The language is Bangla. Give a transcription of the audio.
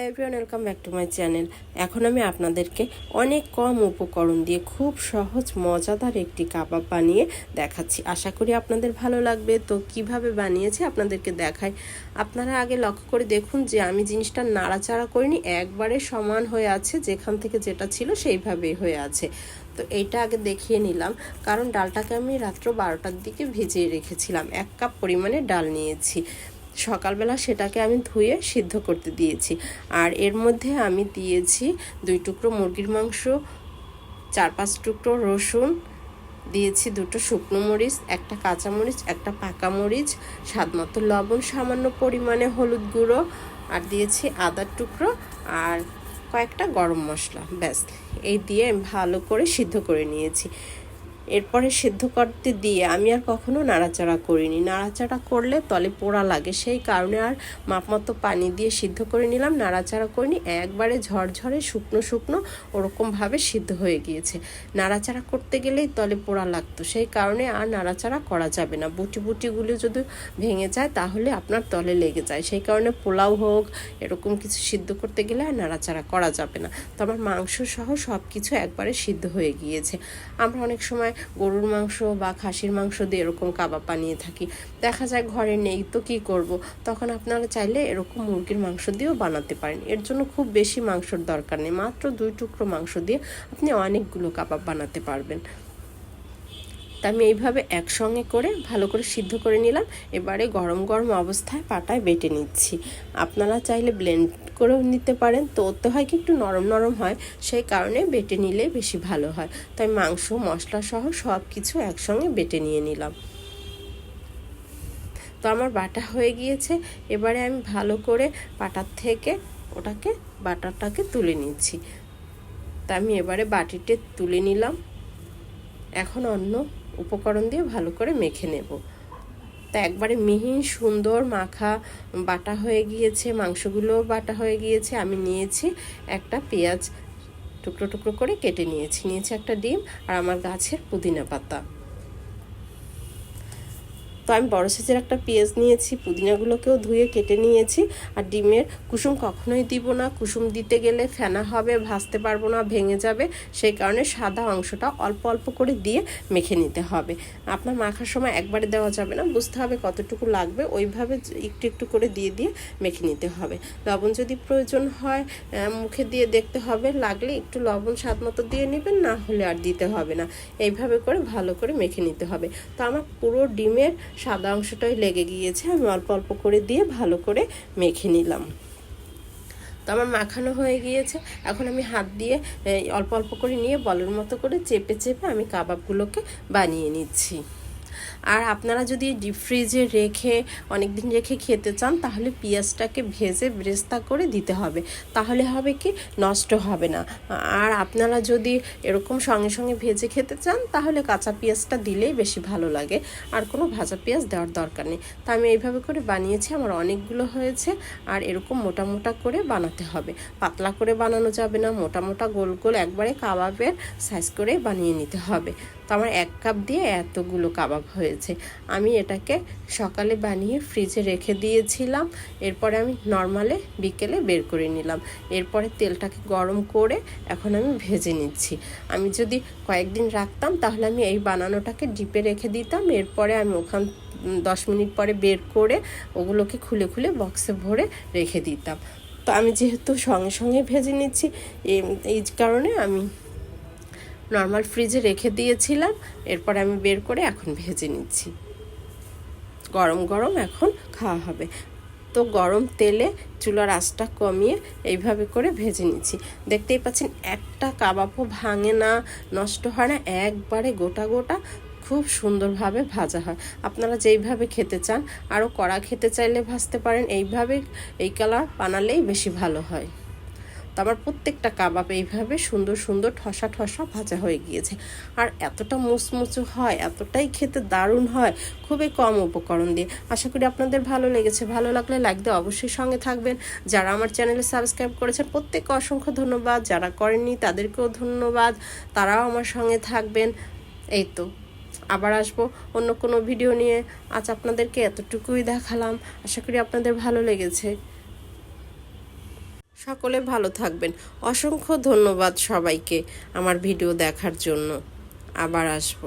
Hello everyone welcome back to my channel এখন আমি আপনাদেরকে অনেক কম উপকরণ দিয়ে খুব সহজ, মজাদার একটি কাবাব বানিয়ে দেখাচ্ছি। আশা করি আপনাদের ভালো লাগবে। তো কীভাবে বানিয়েছি আপনাদেরকে দেখাই। আপনারা আগে লক্ষ্য করে দেখুন যে আমি জিনিসটা নাড়াচাড়া করিনি, একবারে সমান হয়ে আছে, যেখান থেকে যেটা ছিল সেইভাবেই হয়ে আছে। তো এইটা আগে দেখিয়ে নিলাম, কারণ ডালটাকে আমি রাত্র বারোটার দিকে ভিজিয়ে রেখেছিলাম। এক কাপ পরিমাণে ডাল নিয়েছি। সকালবেলা সেটাকে আমি ধুয়ে সিদ্ধ করতে দিয়েছি। আর এর মধ্যে আমি দিয়েছি দুই টুকরো মুরগির মাংস, চার পাঁচ টুকরো রসুন, দিয়েছি দুটো শুকনো মরিচ, একটা কাঁচা মরিচ, একটা পাকা মরিচ স্বাদ মতো লবণ, সামান্য পরিমাণে হলুদ গুঁড়ো, আর দিয়েছি আদার টুকরো আর কয়েকটা গরম মশলা, ব্যাস। এই দিয়ে ভালো করে সিদ্ধ করে নিয়েছি। এরপরে সিদ্ধ করতে দিয়ে আমি আর কখনো নাড়াচাড়া করিনি। নাড়াচাড়া করলে তলে পোড়া লাগে। সেই কারণে আর মাপ মতো পানি দিয়ে সিদ্ধ করে নিলাম। নাড়াচাড়া করিনি। একবারে ঝরঝরে শুকনো শুকনো ওরকমভাবে সিদ্ধ হয়ে গিয়েছে। নাড়াচাড়া করতে গেলেই তলে পোড়া লাগতো। সেই কারণে আর নাড়াচাড়া করা যাবে না। বুটি বুটিগুলো যদি ভেঙে যায় তাহলে আপনার তলে লেগে যায়। সেই কারণে পোলাও হোক, এরকম কিছু সিদ্ধ করতে গেলে আর নাড়াচাড়া করা যাবে না। তো আমার মাংস সহ সব কিছু একবারে সিদ্ধ হয়ে গিয়েছে। আমরা অনেক সময় গরুর মাংস বা খাসির মাংস দিয়ে এরকম কাবাব বানিয়ে থাকি। দেখা যায় ঘরে নেই, তো কি করব? তখন আপনারা চাইলে এরকম মুরগির মাংস দিয়েও বানাতে পারেন। এর জন্য খুব বেশি মাংসর দরকার নেই। মাত্র দুই টুকরো মাংস দিয়ে আপনি অনেকগুলো কাবাব বানাতে পারবেন। তা আমি এইভাবে একসঙ্গে করে ভালো করে সিদ্ধ করে নিলাম। এবারে গরম গরম অবস্থায় পাটায় বেটে নিচ্ছি। আপনারা চাইলে ব্লেন্ড করেও নিতে পারেন। তো ওতে হয় কি একটু নরম নরম হয়, সেই কারণে বেটে নিলে বেশি ভালো হয়। তাই মাংস, মশলা সহ সব কিছু একসঙ্গে বেটে নিয়ে নিলাম। তো আমার বাটা হয়ে গিয়েছে। এবারে আমি ভালো করে পাটার থেকে ওটাকে, বাটারটাকে তুলে নিচ্ছি। তা আমি এবারে বাটিতে তুলে নিলাম। এখন অন্য উপকরণ দিয়ে ভালো করে মেখে নেব। তা একবারে মিহিন সুন্দর মাখা বাটা হয়ে গিয়েছে, মাংসগুলোও বাটা হয়ে গিয়েছে। আমি নিয়েছি একটা পেঁয়াজ টুকরো টুকরো করে কেটে নিয়েছি। নিয়েছি একটা ডিম আর আমার গাছের পুদিনা পাতা। তো আমি বড় সাইজের একটা পেঁয়াজ নিয়েছি, পুদিনাগুলোকেও ধুয়ে কেটে নিয়েছি আর ডিমের কুসুম কখনোই দিব না। কুসুম দিতে গেলে ফেনা হবে, ভাজতে পারব না, ভেঙে যাবে। সেই কারণে সাদা অংশটা অল্প অল্প করে দিয়ে মেখে নিতে হবে। আপনার মাখার সময় একবারে দেওয়া যাবে না, বুঝতে হবে কতটুকু লাগবে। ওইভাবে একটু একটু করে দিয়ে দিয়ে মেখে নিতে হবে। লবণ যদি প্রয়োজন হয় মুখে দিয়ে দেখতে হবে। লাগলে একটু লবণ স্বাদ মতো দিয়ে নেবেন, না হলে আর দিতে হবে না। এইভাবে করে ভালো করে মেখে নিতে হবে। তো আমার পুরো ডিমের সাদা অংশটাই লেগে গিয়েছে। আমি অল্প অল্প করে দিয়ে ভালো করে মেখে নিলাম। তো আমার মাখানো হয়ে গিয়েছে। এখন আমি হাত দিয়ে অল্প অল্প করে নিয়ে বলের মতো করে চেপে চেপে আমি কাবাবগুলোকে বানিয়ে নিচ্ছি। আর আপনারা যদি ডিপ ফ্রিজে রেখে অনেক দিন রেখে খেতে চান, তাহলে পেঁয়াজটাকে ভেজে ব্রেস্তা করে দিতে হবে। তাহলে হবে কি? নষ্ট হবে না। আর আপনারা যদি এরকম সঙ্গে সঙ্গে ভেজে খেতে চান, তাহলে কাঁচা পেঁয়াজটা দিলেই বেশি ভালো লাগে। আর কোনো ভাজা পেঁয়াজ দেওয়ার দরকার নেই। তা আমি এইভাবে করে বানিয়েছি, আমার অনেকগুলো হয়েছে। আর এরকম মোটা মোটা করে বানাতে হবে। পাতলা করে বানানো যাবে না, মোটা মোটা গোল গোল একবারে কাবাবের সাইজ করে বানিয়ে নিতে হবে। তো আমার এক কাপ দিয়ে এতগুলো কাবাব হয়েছে। আমি এটাকে সকালে বানিয়ে ফ্রিজে রেখে দিয়েছিলাম। এরপরে আমি নর্মালে বিকেলে বের করে নিলাম। এরপরে তেলটাকে গরম করে এখন আমি ভেজে নিচ্ছি। আমি যদি কয়েকদিন রাখতাম, তাহলে আমি এই বানানোটাকে ডিপে রেখে দিতাম। এরপরে আমি ওখান দশ মিনিট পরে বের করে ওগুলোকে খুলে খুলে বক্সে ভরে রেখে দিতাম। তো আমি যেহেতু সঙ্গে সঙ্গে ভেজে নিচ্ছি এই কারণে আমি নর্মাল ফ্রিজে রেখে দিয়েছিলাম। এরপর আমি বের করে এখন ভেজে নিচ্ছি। গরম গরম এখন খাওয়া হবে। তো গরম তেলে চুলার আঁচটা কমিয়ে এইভাবে করে ভেজে নিচ্ছি। দেখতেই পাচ্ছেন, একটা কাবাবও ভাঙে না, নষ্ট হয় না, একবারে গোটা গোটা খুব সুন্দরভাবে ভাজা হয়। আপনারা যেইভাবে খেতে চান, আরও কড়া খেতে চাইলে ভাজতে পারেন। এইভাবে এই কালার বানালেই বেশি ভালো হয়। তো আমার প্রত্যেকটা কাবাব এইভাবে সুন্দর সুন্দর ঠসা ঠসা ভাজা হয়ে গিয়েছে। আর এতটা মুচমুচু হয়, এতটাই খেতে দারুণ হয়, খুবই কম উপকরণ দিয়ে। আশা করি আপনাদের ভালো লেগেছে। ভালো লাগলে লাইক দিয়ে অবশ্যই সঙ্গে থাকবেন। যারা আমার চ্যানেলে সাবস্ক্রাইব করেছেন, প্রত্যেককে অসংখ্য ধন্যবাদ। যারা করেননি, তাদেরকেও ধন্যবাদ। তারাও আমার সঙ্গে থাকবেন। এই তো, আবার আসব অন্য কোনো ভিডিও নিয়ে। আজ আপনাদেরকে এতটুকুই দেখালাম। আশা করি আপনাদের ভালো লেগেছে। সকলে ভালো থাকবেন। অসংখ্য ধন্যবাদ সবাইকে আমার ভিডিও দেখার জন্য। আবার আসব।